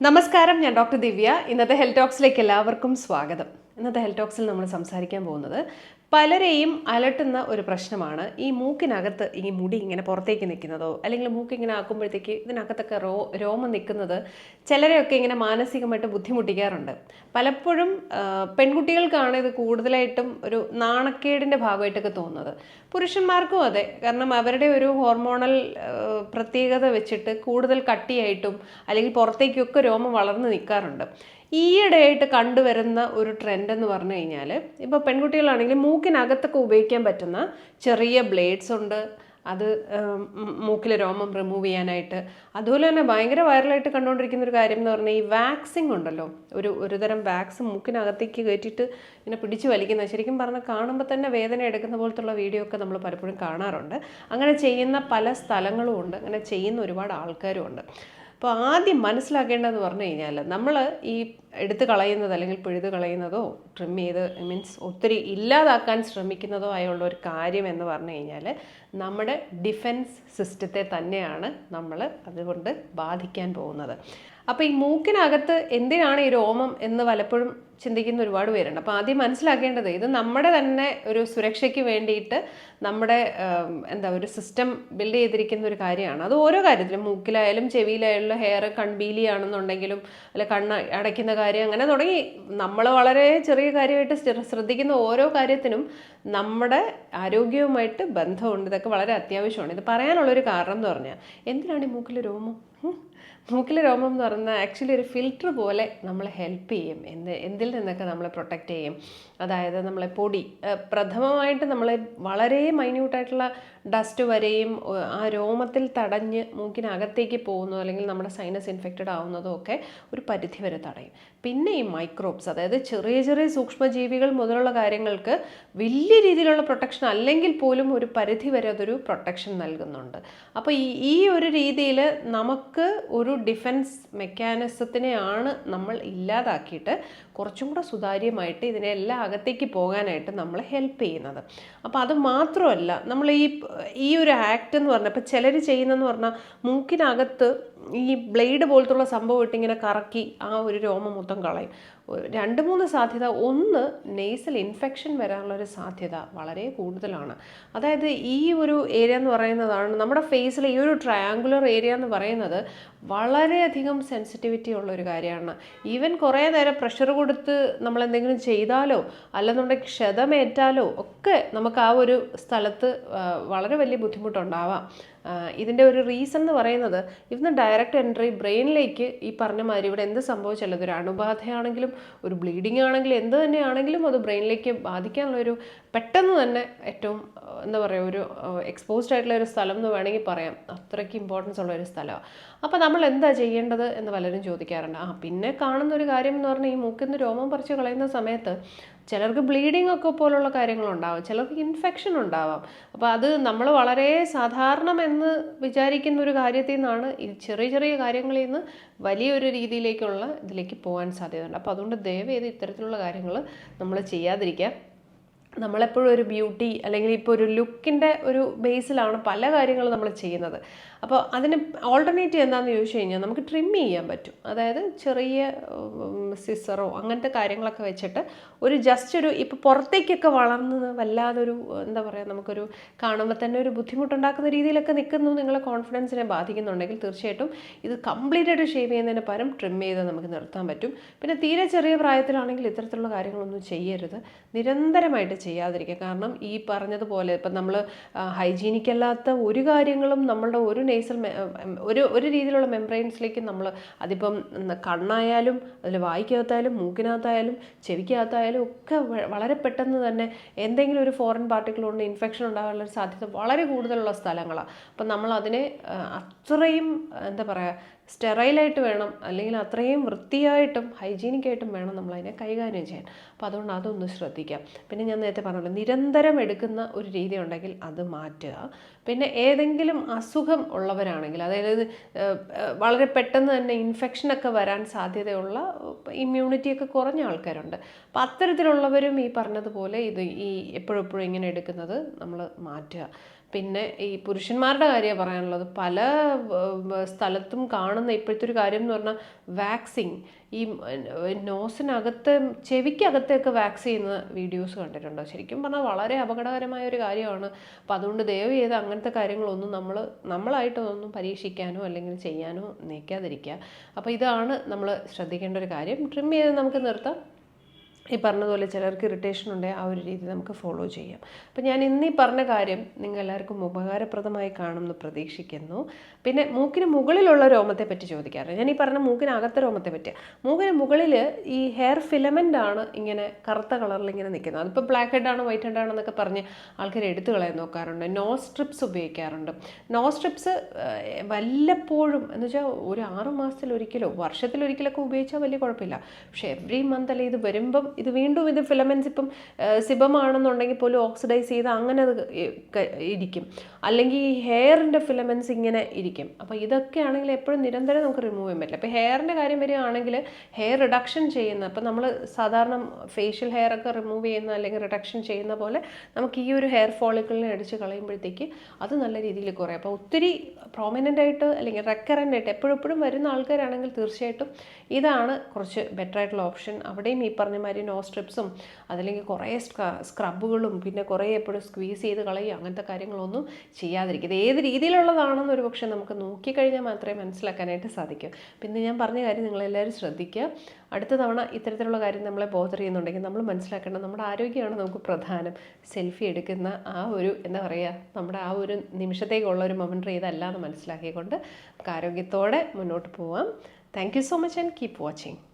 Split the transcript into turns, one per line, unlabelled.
നമസ്കാരം ഞാൻ ഡോക്ടർ ദിവ്യ. ഇന്നത്തെ ഹെൽത്ത് ടോക്സിലേക്ക് എല്ലാവർക്കും സ്വാഗതം. ഇന്നത്തെ ഹെൽത്ത് ടോക്സിൽ നമ്മൾ സംസാരിക്കാൻ പോകുന്നത് പലരെയും അലട്ടുന്ന ഒരു പ്രശ്നമാണ്. ഈ മൂക്കിനകത്ത് ഈ മുടി ഇങ്ങനെ പുറത്തേക്ക് നിൽക്കുന്നതോ അല്ലെങ്കിൽ മൂക്ക് ഇങ്ങനെ ആക്കുമ്പോഴത്തേക്ക് ഇതിനകത്തൊക്കെ റോ രോമം നിൽക്കുന്നത് ചിലരെയൊക്കെ ഇങ്ങനെ മാനസികമായിട്ട് ബുദ്ധിമുട്ടിക്കാറുണ്ട്. പലപ്പോഴും പെൺകുട്ടികൾക്കാണ് ഇത് കൂടുതലായിട്ടും ഒരു നാണക്കേടിന്റെ ഭാഗമായിട്ടൊക്കെ തോന്നുന്നത്. പുരുഷന്മാർക്കും അതെ. കാരണം അവരുടെ ഒരു ഹോർമോണൽ പ്രത്യേകത വെച്ചിട്ട് കൂടുതൽ കട്ടിയായിട്ടും അല്ലെങ്കിൽ പുറത്തേക്കൊക്കെ രോമം വളർന്നു നിൽക്കാറുണ്ട്. ഈയിടെയായിട്ട് കണ്ടുവരുന്ന ഒരു ട്രെൻഡ് എന്ന് പറഞ്ഞു കഴിഞ്ഞാൽ ഇപ്പോൾ പെൺകുട്ടികളാണെങ്കിൽ മൂക്കിനകത്തൊക്കെ ഉപയോഗിക്കാൻ പറ്റുന്ന ചെറിയ ബ്ലേഡ്സ് ഉണ്ട്. അത് മൂക്കിലെ രോമം റിമൂവ് ചെയ്യാനായിട്ട്. അതുപോലെ തന്നെ ഭയങ്കര വൈറലായിട്ട് കണ്ടുകൊണ്ടിരിക്കുന്ന ഒരു കാര്യം എന്ന് പറഞ്ഞാൽ ഈ വാക്സിങ് ഉണ്ടല്ലോ. ഒരു ഒരുതരം വാക്സ് മൂക്കിനകത്തേക്ക് കയറ്റിയിട്ട് ഇങ്ങനെ പിടിച്ചു വലിക്കുന്ന ശരിക്കും പറഞ്ഞാൽ കാണുമ്പോൾ തന്നെ വേദന എടുക്കുന്ന പോലത്തുള്ള വീഡിയോ ഒക്കെ നമ്മൾ പലപ്പോഴും കാണാറുണ്ട്. അങ്ങനെ ചെയ്യുന്ന പല സ്ഥലങ്ങളും ഉണ്ട്. അങ്ങനെ ചെയ്യുന്ന ഒരുപാട് ആൾക്കാരും ഉണ്ട്. അപ്പോൾ ആദ്യം മനസ്സിലാക്കേണ്ടതെന്ന് പറഞ്ഞു കഴിഞ്ഞാൽ നമ്മൾ ഈ എടുത്തു കളയുന്നത് അല്ലെങ്കിൽ പിഴുത് കളയുന്നതോ ട്രിം ചെയ്ത് മീൻസ് ഒത്തിരി ഇല്ലാതാക്കാൻ ശ്രമിക്കുന്നതോ ആയുള്ള ഒരു കാര്യം എന്ന് പറഞ്ഞു കഴിഞ്ഞാൽ നമ്മുടെ ഡിഫൻസ് സിസ്റ്റത്തെ തന്നെയാണ് നമ്മൾ അതുകൊണ്ട് ബാധിക്കാൻ പോകുന്നത്. അപ്പോൾ ഈ മൂക്കിനകത്ത് എന്തിനാണ് ഈ രോമം എന്ന് പലപ്പോഴും ചിന്തിക്കുന്ന ഒരുപാട് പേരുണ്ട്. അപ്പോൾ ആദ്യം മനസ്സിലാക്കേണ്ടത് ഇത് നമ്മുടെ തന്നെ ഒരു സുരക്ഷയ്ക്ക് വേണ്ടിയിട്ട് നമ്മുടെ എന്താ ഒരു സിസ്റ്റം ബിൽഡ് ചെയ്തിരിക്കുന്ന ഒരു കാര്യമാണ്. അത് ഓരോ കാര്യത്തിലും മൂക്കിലായാലും ചെവിയിലായാലും ഹെയർ കൺബീലിയാണെന്നുണ്ടെങ്കിലും അല്ലെ കണ്ണ് അടയ്ക്കുന്ന കാര്യം അങ്ങനെ തുടങ്ങി നമ്മൾ വളരെ ചെറിയ കാര്യമായിട്ട് ശ്രദ്ധിക്കുന്ന ഓരോ കാര്യത്തിനും നമ്മുടെ ആരോഗ്യവുമായിട്ട് ബന്ധമുണ്ട്. ഇതൊക്കെ വളരെ അത്യാവശ്യമാണ്. ഇത് പറയാനുള്ളൊരു കാരണം എന്ന് പറഞ്ഞാൽ എന്തിനാണ് ഈ മൂക്കിൽ രോമം. മൂക്കിലെ രോമം എന്ന് പറഞ്ഞാൽ ആക്ച്വലി ഒരു ഫിൽറ്റർ പോലെ നമ്മളെ ഹെൽപ്പ് ചെയ്യും. എന്ത് എന്തിൽ നിന്നൊക്കെ നമ്മളെ പ്രൊട്ടക്റ്റ് ചെയ്യും. അതായത് നമ്മളെ പൊടി പ്രഥമമായിട്ട് നമ്മളെ വളരെ മൈന്യൂട്ടായിട്ടുള്ള ഡസ്റ്റ് വരെയും ആ രോമത്തിൽ തടഞ്ഞ് മൂക്കിനകത്തേക്ക് പോകുന്നതോ അല്ലെങ്കിൽ നമ്മുടെ സൈനസ് ഇൻഫെക്റ്റഡ് ആവുന്നതോ ഒക്കെ ഒരു പരിധി വരെ തടയും. പിന്നെ ഈ മൈക്രോബ്സ് അതായത് ചെറിയ ചെറിയ സൂക്ഷ്മജീവികൾ മുതലുള്ള കാര്യങ്ങൾക്ക് വലിയ രീതിയിലുള്ള പ്രൊട്ടക്ഷൻ അല്ലെങ്കിൽ പോലും ഒരു പരിധി വരെ അതൊരു പ്രൊട്ടക്ഷൻ നൽകുന്നുണ്ട്. അപ്പോൾ ഈ ഈ ഒരു രീതിയിൽ നമുക്ക് ഒരു ഡിഫൻസ് മെക്കാനിസത്തിനെയാണ് നമ്മൾ ഇല്ലാതാക്കിയിട്ട് കുറച്ചും കൂടെ സുതാര്യമായിട്ട് ഇതിനെല്ലാം അകത്തേക്ക് പോകാനായിട്ട് നമ്മൾ ഹെൽപ്പ് ചെയ്യുന്നത്. അപ്പോൾ അത് മാത്രമല്ല നമ്മൾ ഈ ഈ ഒരു ആക്ട് എന്ന് പറഞ്ഞാൽ ഇപ്പോൾ ചിലർ ചെയ്യുന്നതെന്ന് പറഞ്ഞാൽ മൂക്കിനകത്ത് ഈ ബ്ലേഡ് പോലത്തുള്ള സംഭവം ഇട്ടിങ്ങനെ കറക്കി ആ ഒരു രോമം മൊത്തം കളയും. രണ്ട് മൂന്ന് സാധ്യത. ഒന്ന് നെയ്സൽ ഇൻഫെക്ഷൻ വരാനുള്ള ഒരു സാധ്യത വളരെ കൂടുതലാണ്. അതായത് ഈ ഒരു ഏരിയ എന്ന് പറയുന്നതാണ് നമ്മുടെ ഫേസിൽ ഈ ഒരു ട്രയാങ്കുലർ ഏരിയ എന്ന് പറയുന്നത് വളരെയധികം സെൻസിറ്റിവിറ്റി ഉള്ള ഒരു കാര്യമാണ്. ഈവൻ കുറേ നേരം പ്രഷർ കൊടുത്ത് നമ്മൾ എന്തെങ്കിലും ചെയ്താലോ അല്ലെന്നുണ്ടെങ്കിൽ ക്ഷതമേറ്റാലോ ഒക്കെ നമുക്ക് ആ ഒരു സ്ഥലത്ത് വളരെ വലിയ ബുദ്ധിമുട്ടുണ്ടാവാം. ഇതിന്റെ ഒരു റീസൺ എന്ന് പറയുന്നത് ഇവിടുന്ന് ഡയറക്റ്റ് എൻട്രി ബ്രെയിനിലേക്ക് ഈ പറഞ്ഞ മാതിരി ഇവിടെ എന്ത് സംഭവിച്ചാലും ഒരു അണുബാധയാണെങ്കിലും ഒരു ബ്ലീഡിംഗ് ആണെങ്കിലും എന്ത് തന്നെയാണെങ്കിലും അത് ബ്രെയിനിലേക്ക് ബാധിക്കാനുള്ള ഒരു പെട്ടെന്ന് തന്നെ ഏറ്റവും എന്താ പറയുക ഒരു എക്സ്പോസ്ഡ് ആയിട്ടുള്ള ഒരു സ്ഥലം എന്ന് വേണമെങ്കിൽ പറയാം. അത്രയ്ക്ക് ഇമ്പോർട്ടൻസ് ഉള്ള ഒരു സ്ഥലമാണ് അപ്പോൾ നമ്മൾ എന്താ ചെയ്യേണ്ടത് എന്ന് പലരും ചോദിക്കാറുണ്ട്. ആ പിന്നെ കാണുന്ന ഒരു കാര്യം എന്ന് പറഞ്ഞാൽ ഈ മൂക്കിൽ നിന്ന് രോമം പറിച്ച് കളയുന്ന സമയത്ത് ചിലർക്ക് ബ്ലീഡിംഗ് ഒക്കെ പോലുള്ള കാര്യങ്ങളുണ്ടാവും. ചിലർക്ക് ഇൻഫെക്ഷൻ ഉണ്ടാവാം. അപ്പോൾ അത് നമ്മൾ വളരെ സാധാരണമെന്ന് വിചാരിക്കുന്ന ഒരു കാര്യത്തിൽ നിന്നാണ് ഈ ചെറിയ ചെറിയ കാര്യങ്ങളിൽ നിന്ന് വലിയൊരു രീതിയിലേക്കുള്ള ഇതിലേക്ക് പോകാൻ സാധ്യതയുണ്ട്. അപ്പോൾ അതുകൊണ്ട് ദയവേത് ഇത്തരത്തിലുള്ള കാര്യങ്ങൾ നമ്മൾ ചെയ്യാതിരിക്കുക. നമ്മളെപ്പോഴും ഒരു ബ്യൂട്ടി അല്ലെങ്കിൽ ഇപ്പോൾ ഒരു ലുക്കിന്റെ ഒരു ബേസിലാണ് പല കാര്യങ്ങളും നമ്മൾ ചെയ്യുന്നത്. അപ്പോൾ അതിന് ഓൾട്ടർനേറ്റീവ് എന്താണെന്ന് ചോദിച്ചു കഴിഞ്ഞാൽ നമുക്ക് ട്രിം ചെയ്യാൻ പറ്റും. അതായത് ചെറിയ സിസറോ അങ്ങനത്തെ കാര്യങ്ങളൊക്കെ വെച്ചിട്ട് ഒരു ജസ്റ്റ് ഒരു ഇപ്പോൾ പുറത്തേക്കൊക്കെ വളർന്നത് വല്ലാതൊരു എന്താ പറയുക നമുക്കൊരു കാണുമ്പോൾ തന്നെ ഒരു ബുദ്ധിമുട്ടുണ്ടാക്കുന്ന രീതിയിലൊക്കെ നിൽക്കുന്നു നിങ്ങളെ കോൺഫിഡൻസിനെ ബാധിക്കുന്നുണ്ടെങ്കിൽ തീർച്ചയായിട്ടും ഇത് കംപ്ലീറ്റ് ആയിട്ട് ഷേവ് ചെയ്യുന്നതിന് പരം ട്രിം ചെയ്ത് നമുക്ക് നിർത്താൻ പറ്റും. പിന്നെ തീരെ ചെറിയ പ്രായത്തിലാണെങ്കിൽ ഇത്തരത്തിലുള്ള കാര്യങ്ങളൊന്നും ചെയ്യരുത്. നിരന്തരമായിട്ട് ചെയ്യാതിരിക്കുക. കാരണം ഈ പറഞ്ഞതുപോലെ ഇപ്പം നമ്മൾ ഹൈജീനിക് അല്ലാത്ത ഒരു കാര്യങ്ങളും നമ്മളുടെ ഒരു നേസൽ ഒരു ഒരു രീതിയിലുള്ള മെംബ്രെയിൻസിലേക്ക് നമ്മൾ അതിപ്പം കണ്ണായാലും അതിൽ വായിക്കകത്തായാലും മൂക്കിനകത്തായാലും ചെവിക്കകത്തായാലും ഒക്കെ വളരെ പെട്ടെന്ന് തന്നെ എന്തെങ്കിലും ഒരു ഫോറിൻ പാർട്ടിക്കിൾ കൊണ്ട് ഇൻഫെക്ഷൻ ഉണ്ടാകാനുള്ള സാധ്യത വളരെ കൂടുതലുള്ള സ്ഥലങ്ങളാണ്. അപ്പം നമ്മൾ അതിനെ അത്രയും എന്താ പറയുക സ്റ്റെറൈലായിട്ട് വേണം അല്ലെങ്കിൽ അത്രയും വൃത്തിയായിട്ടും ഹൈജീനിക്കായിട്ടും വേണം നമ്മൾ അതിനെ കൈകാര്യം ചെയ്യാൻ. അപ്പോൾ അതുകൊണ്ട് അതൊന്ന് ശ്രദ്ധിക്കാം. പിന്നെ ഞാൻ നേരത്തെ പറഞ്ഞല്ലോ നിരന്തരം എടുക്കുന്ന ഒരു രീതി ഉണ്ടെങ്കിൽ അത് മാറ്റുക. പിന്നെ ഏതെങ്കിലും അസുഖം ഉള്ളവരാണെങ്കിൽ അതായത് വളരെ പെട്ടെന്ന് തന്നെ ഇൻഫെക്ഷനൊക്കെ വരാൻ സാധ്യതയുള്ള ഇമ്മ്യൂണിറ്റി ഒക്കെ കുറഞ്ഞ ആൾക്കാരുണ്ട്. അപ്പോൾ അത്തരത്തിലുള്ളവരും ഈ പറഞ്ഞതുപോലെ ഇത് ഈ എപ്പോഴെപ്പോഴും എപ്പോഴും ഇങ്ങനെ എടുക്കുന്നത് നമ്മൾ മാറ്റുക. പിന്നെ ഈ പുരുഷന്മാരുടെ കാര്യമാണ് പറയാനുള്ളത്. പല സ്ഥലത്തും കാണുന്ന ഇപ്പോഴത്തെ ഒരു കാര്യം എന്ന് പറഞ്ഞാൽ വാക്സിങ് ഈ നോസിനകത്ത് ചെവിക്കകത്തൊക്കെ വാക്സ് ചെയ്യുന്ന വീഡിയോസ് കണ്ടിട്ടുണ്ടോ? ശരിക്കും പറഞ്ഞാൽ വളരെ അപകടകരമായ ഒരു കാര്യമാണ്. അപ്പോൾ അതുകൊണ്ട് ദയവ് ചെയ്ത് അങ്ങനത്തെ കാര്യങ്ങളൊന്നും നമ്മൾ നമ്മളായിട്ടൊന്നും പരീക്ഷിക്കാനോ അല്ലെങ്കിൽ ചെയ്യാനോ നിൽക്കാതിരിക്കുക. അപ്പോൾ ഇതാണ് നമ്മൾ ശ്രദ്ധിക്കേണ്ട ഒരു കാര്യം. ട്രിം ചെയ്ത് നമുക്ക് നിർത്താം. ഈ പറഞ്ഞതുപോലെ ചിലർക്ക് ഇറിറ്റേഷൻ ഉണ്ടെങ്കിൽ ആ ഒരു രീതി നമുക്ക് ഫോളോ ചെയ്യാം. അപ്പം ഞാൻ ഇന്ന് പറഞ്ഞ കാര്യം നിങ്ങൾ എല്ലാവർക്കും ഉപകാരപ്രദമായി കാണുമെന്ന് പ്രതീക്ഷിക്കുന്നു. പിന്നെ മൂക്കിന് മുകളിലുള്ള രോമത്തെ പറ്റി ചോദിക്കാറ്. ഞാൻ ഈ പറഞ്ഞ മൂക്കിനകത്തെ രോമത്തെ പറ്റി മൂക്കിന് മുകളിൽ ഈ ഹെയർ ഫിലമെന്റ് ആണ് ഇങ്ങനെ കറുത്ത കളറിൽ ഇങ്ങനെ നിൽക്കുന്നത് അതിപ്പോൾ ബ്ലാക്ക് ഹെഡ് ആണ് വൈറ്റ് ഹെഡ് ആണെന്നൊക്കെ പറഞ്ഞ് ആൾക്കാർ എടുത്തു കളയാൻ നോക്കാറുണ്ട്. നോ സ്ട്രിപ്സ് ഉപയോഗിക്കാറുണ്ട്. നോ സ്ട്രിപ്സ് വല്ലപ്പോഴും എന്ന് വെച്ചാൽ ഒരു ആറ് വർഷത്തിൽ ഒരിക്കലൊക്കെ ഉപയോഗിച്ചാൽ വലിയ കുഴപ്പമില്ല. പക്ഷേ എവറി മന്ത് അല്ലെ ഇത് വരുമ്പം ഇത് വീണ്ടും ഇത് ഫിലമെൻസ് ഇപ്പം സിബമാണെന്നുണ്ടെങ്കിൽ പോലും ഓക്സിഡൈസ് ചെയ്ത് അങ്ങനെ അത് ഇരിക്കും. അല്ലെങ്കിൽ ഈ ഹെയറിന്റെ ഫിലമെൻസ് ഇങ്ങനെ ഇരിക്കും. അപ്പോൾ ഇതൊക്കെ ആണെങ്കിൽ എപ്പോഴും നിരന്തരം നമുക്ക് റിമൂവ് ചെയ്യാൻ പറ്റില്ല. അപ്പോൾ ഹെയറിന്റെ കാര്യം വരികയാണെങ്കിൽ ഹെയർ റിഡക്ഷൻ ചെയ്യുന്ന അപ്പോൾ നമ്മൾ സാധാരണ ഫേഷ്യൽ ഹെയർ ഒക്കെ റിമൂവ് ചെയ്യുന്ന അല്ലെങ്കിൽ റിഡക്ഷൻ ചെയ്യുന്ന പോലെ നമുക്ക് ഈ ഒരു ഹെയർ ഫോളിക്കിളിനെ അടിച്ച് കളയുമ്പോഴത്തേക്ക് അത് നല്ല രീതിയിൽ കുറയും. അപ്പോൾ ഒത്തിരി പ്രോമിനന്റ് ആയിട്ട് അല്ലെങ്കിൽ റെക്കറന്റ് ആയിട്ട് എപ്പോഴും വരുന്ന ആൾക്കാരാണെങ്കിൽ തീർച്ചയായിട്ടും ഇതാണ് കുറച്ച് ബെറ്റർ ആയിട്ടുള്ള ഓപ്ഷൻ അവിടെയും ഈ പറഞ്ഞ മാതിരി നോ സ്ട്രിപ്സും അതല്ലെങ്കിൽ കുറേ സ്ക്രബുകളും പിന്നെ കുറേ എപ്പോഴും സ്ക്വീസ് ചെയ്ത് കളയുക അങ്ങനത്തെ കാര്യങ്ങളൊന്നും ചെയ്യാതിരിക്കുക. ഇത് ഏത് രീതിയിലുള്ളതാണെന്ന് ഒരു പക്ഷേ നമുക്ക് നോക്കിക്കഴിഞ്ഞാൽ മാത്രമേ മനസ്സിലാക്കാനായിട്ട് സാധിക്കൂ. പിന്നെ ഞാൻ പറഞ്ഞ കാര്യം നിങ്ങളെല്ലാവരും ശ്രദ്ധിക്കുക. അടുത്ത തവണ ഇത്തരത്തിലുള്ള കാര്യം നമ്മളെ ബോധർ ചെയ്യുന്നുണ്ടെങ്കിൽ നമ്മൾ മനസ്സിലാക്കേണ്ടത് നമ്മുടെ ആരോഗ്യമാണ് നമുക്ക് പ്രധാനം. സെൽഫി എടുക്കുന്ന ആ ഒരു എന്താ പറയുക നമ്മുടെ ആ ഒരു നിമിഷത്തേക്കുള്ള ഒരു മൊമെന്ററി ഇതല്ല എന്ന് മനസ്സിലാക്കിക്കൊണ്ട് നമുക്ക് ആരോഗ്യത്തോടെ മുന്നോട്ട് പോവാം. Thank you so much and keep watching